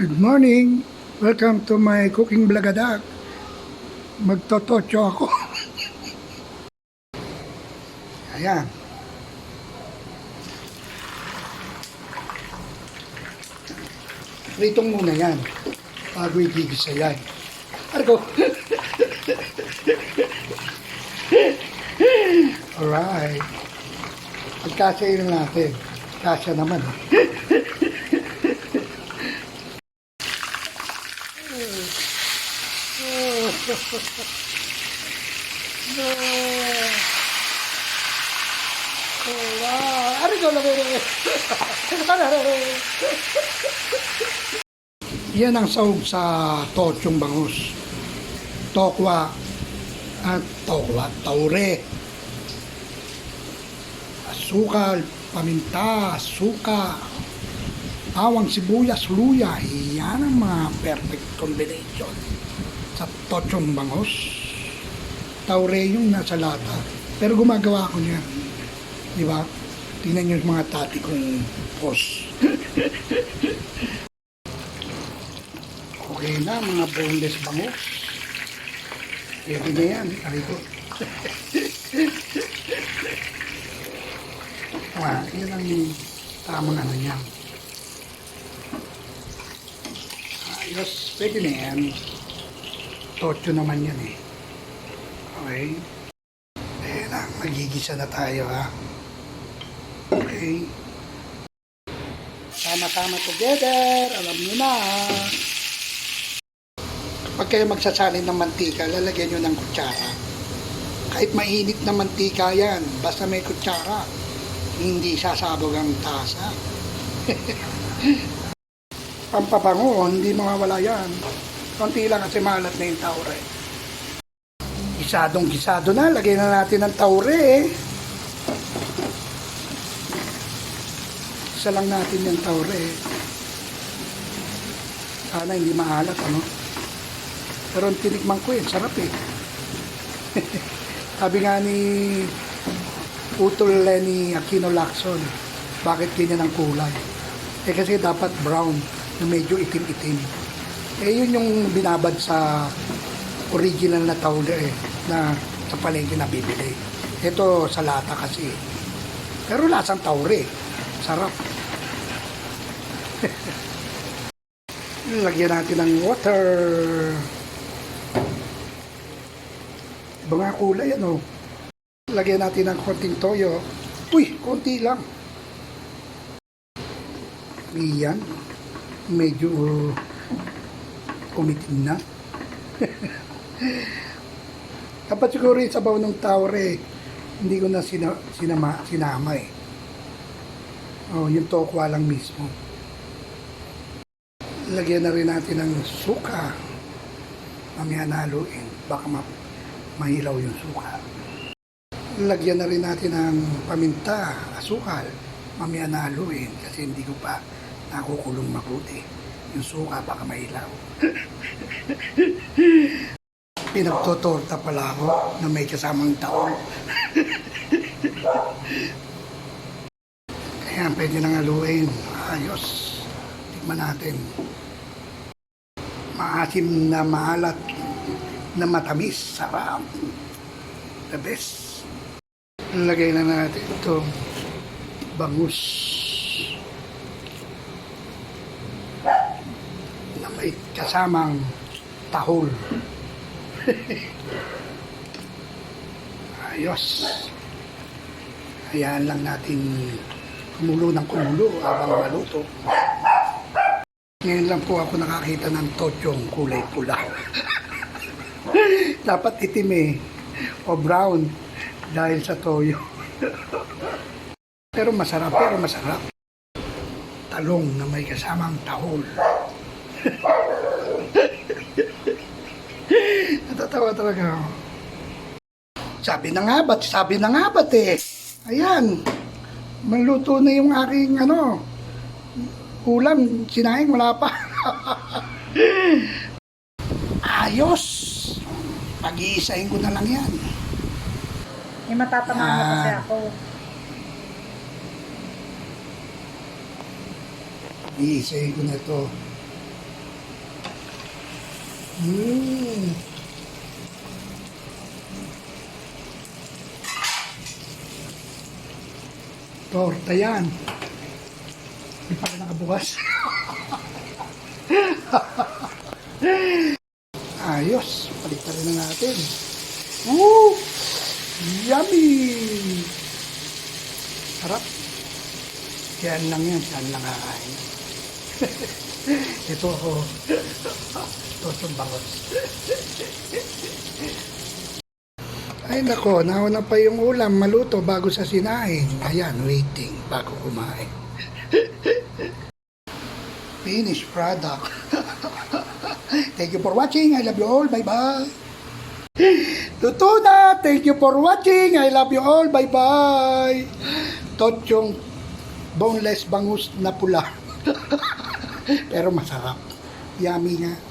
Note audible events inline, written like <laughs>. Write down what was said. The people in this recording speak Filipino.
Good morning. Welcome to my cooking blagadag. Magtototyo ako. <laughs> Ayan. Pritong muna yan. Bago igigisa yan. Argo. <laughs> Alright. Pagkasya yun natin. Kasya naman. No. Wala. Ano ko lang Yan ang sahog sa tochong bangus. Tokwa at tokwa, taure. Asukal, paminta, suka, awang sibuyas, luya. Yan ang mga perfect combination sa tochong bangus. Taure yung nasa lata. Pero gumagawa ko niyan. Di ba? Tingnan niyo mga tati kong post. <laughs> okay na, mga boneless bangus. Pwede na yan. Ari ko. <laughs> ah, yan ang tamang ano niya. Ayos, pwede na yan. Tocho naman yan eh. Okay. Ayan na, magigisa na tayo ha. Okay. Sama-sama together. Alam niyo na. Kapag kayo magsasalin ng mantika, lalagyan nyo ng kutsara. Kahit mainit na mantika yan, basta may kutsara, hindi sasabog ang tasa. <laughs> Pampabango, hindi mawawala yan. Konti lang kasi malat na yung taure. Gisadong gisado na, lagyan na natin ng taure eh. Isa lang natin yung taure eh. Sana hindi maalat, ano? Pero ang tinikman ko eh, sarap eh. <laughs> Sabi nga ni Utol Lenny Aquino Lacson, bakit ganyan ang kulay? Eh kasi dapat brown, na medyo itim-itim. Eh yun yung binabad sa original na taule eh, na sa palengke na bibili. Ito sa lata kasi. Pero lasang taure. Sarap. <laughs> Lagyan natin ng water. Mga kulay ano. Lagyan natin ng konting toyo. Uy, konti lang. Iyan. Medyo umitim na. Dapat siguro yung sabaw ng taure, hindi ko na sina, sinama, sinama eh. Oh, yung tokwa lang mismo. Lagyan na rin natin ng suka. Mamaya naluin. Baka ma mahilaw yung suka. Lagyan na rin natin ng paminta, asukal. Mamaya naluin kasi hindi ko pa nakukulong mabuti. Yung suka baka mahilaw. <laughs> Pinagtotorta pala ako na may kasamang taol. <laughs> Ayan, pwede nang haluin. Ayos. Tikman natin. Maasim na maalat na matamis. Sarap. The best. Lagay na natin itong bangus. May kasamang tahol. <laughs> Ayos. Hayaan lang natin kumulo ng kumulo habang maluto. Ngayon lang po ako nakakita ng totyong kulay pula. <laughs> Dapat itim eh. O brown dahil sa toyo. <laughs> pero masarap, pero masarap. Talong na may kasamang tahol. <laughs> Natatawa talaga ako. Sabi na nga ba't? Sabi na nga ba't eh? Ayan. Maluto na yung aking ano, ulam. Sinaing wala pa. <laughs> Ayos. Pag-iisahin ko na lang yan. May matatamaan na kasi Ah. ako. Iisahin ko na ito. Mm. Torta yan. Hindi pa nakabukas. <laughs> Ayos. Palitan na natin. Woo! Yummy! Sarap. Yan lang yan. Yan lang kakain. <laughs> Ito ako. <laughs> Ito itong bangos. Ay nako, nauna pa yung ulam maluto bago sa sinain. Ayan, waiting bago kumain. <laughs> Finished product. <laughs> Thank you for watching. I love you all. Bye-bye. Luto. Thank you for watching. I love you all. Bye-bye. Tot yung boneless bangus na pula. <laughs> Pero masarap. Yummy nga.